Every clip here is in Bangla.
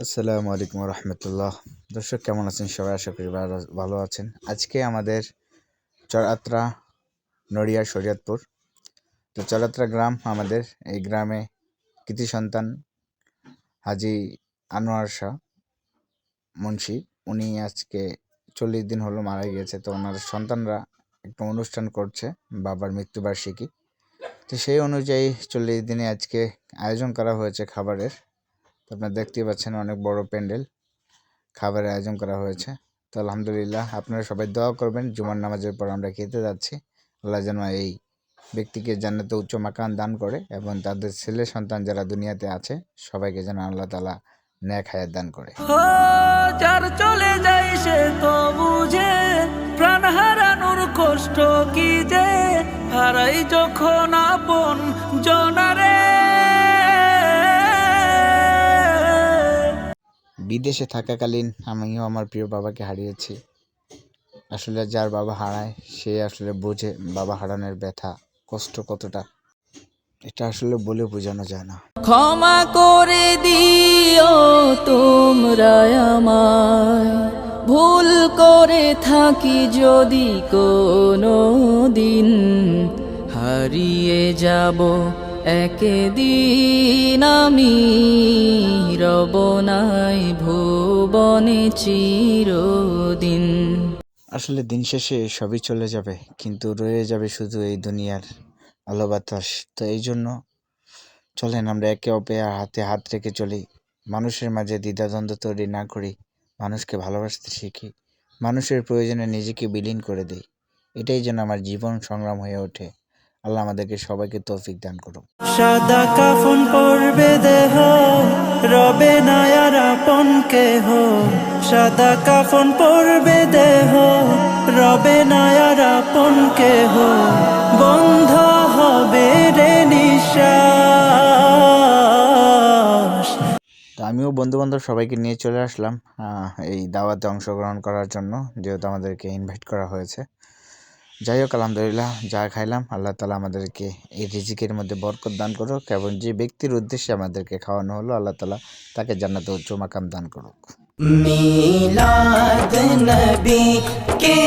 আসসালামু আলাইকুম রহমতুল্লাহ দর্শক, কেমন আছেন সবাই? আশা করি ভালো- আছেন। আজকে আমাদের চরাত্রা নড়িয়া শরীয়তপুর। তো চরাত্রা গ্রাম আমাদের, এই গ্রামে কৃতি সন্তান হাজি আনোয়ার শাহ মুন্সি, উনি আজকে চল্লিশ দিন হলো মারা গিয়েছে। তো ওনার সন্তানরা একটা অনুষ্ঠান করছে, বাবার মৃত্যুবার্ষিকী। তো সেই অনুযায়ী চল্লিশ দিনে আজকে আয়োজন করা হয়েছে খাবারের। আপনারা দেখতেই পাচ্ছেন অনেক বড় প্যান্ডেল, খাবারের আয়োজন করা হয়েছে। তো আলহামদুলিল্লাহ আপনারা সবাই দোয়া করবেন, জুমার নামাজের পর আমরা খেতে যাচ্ছি। আল্লাহ যেন এই ব্যক্তিকে জান্নাতে উচ্চ মাকান দান করে এবং তাদের ছেলে সন্তান যারা দুনিয়াতে আছে, সবাইকে যেন আল্লাহ তালা ন্যাক হায়াত দান করে। চলে যায় সে তো বুঝে, প্রাণ হারানোর কষ্ট কি যে? হারাই যখন আপন জনারে বিদেশে থাকাকালীন আমিও আমার প্রিয় বাবাকে হারিয়েছি। আসলে যার বাবা হারায়, সে আসলে বোঝে বাবা হারানোর ব্যথা, কষ্ট কতটা। এটা আসলে বলে বোঝানো যায় না। ক্ষমা করে দিও তোমরা আমায়। ভুল করে থাকি যদি কোনো দিন। হারিয়ে যাব একদিন আমি। ভুবনে চিরদিন। আসলে দিন শেষে সবই চলে যাবে, কিন্তু রয়ে যাবে শুধু এই দুনিয়ার আলো বাতাস তো এই জন্য চলেন আমরা একে অপরের হাতে হাত রেখে চলি। মানুষের মাঝে দ্বিধাদ্বন্দ্ব তৈরি না করি, মানুষকে ভালোবাসতে শিখি। মানুষের প্রয়োজনে নিজেকে বিলীন করে দেই। এটাই যেন আমার জীবন সংগ্রাম হয়ে ওঠে। আল্লাহ আমাদেরকে সবাইকে তৌফিক দান করুক। সাদা কাফন পরবে দেহ রবে নায়ার আপন কেহ। সাদা কাফন পরবে দেহ রবে নায়ার আপন কেহ। বন্ধ হবে রে নিঃশ্বাস। তো আমিও বন্ধু বান্ধব সবাইকে নিয়ে চলে আসলাম এই দাওয়াতে অংশগ্রহণ করার জন্য যেহেতু আমাদেরকে ইনভাইট করা হয়েছে। যাই হোক আলহামদুলিল্লাহ যা খাইলাম আল্লাহ তালা আমাদেরকে এই রিজিকের মধ্যে বরকত দান করুক এবং যে ব্যক্তির উদ্দেশ্যে আমাদেরকে খাওয়ানো হলো আল্লাহ তালা তাকে জান্নাতে উচ্চ মাকাম দান করুক मीलाद नबी के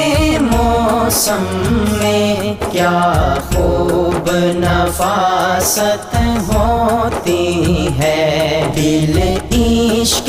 मौसम में क्या खूब नफासत होती है दिल इश्क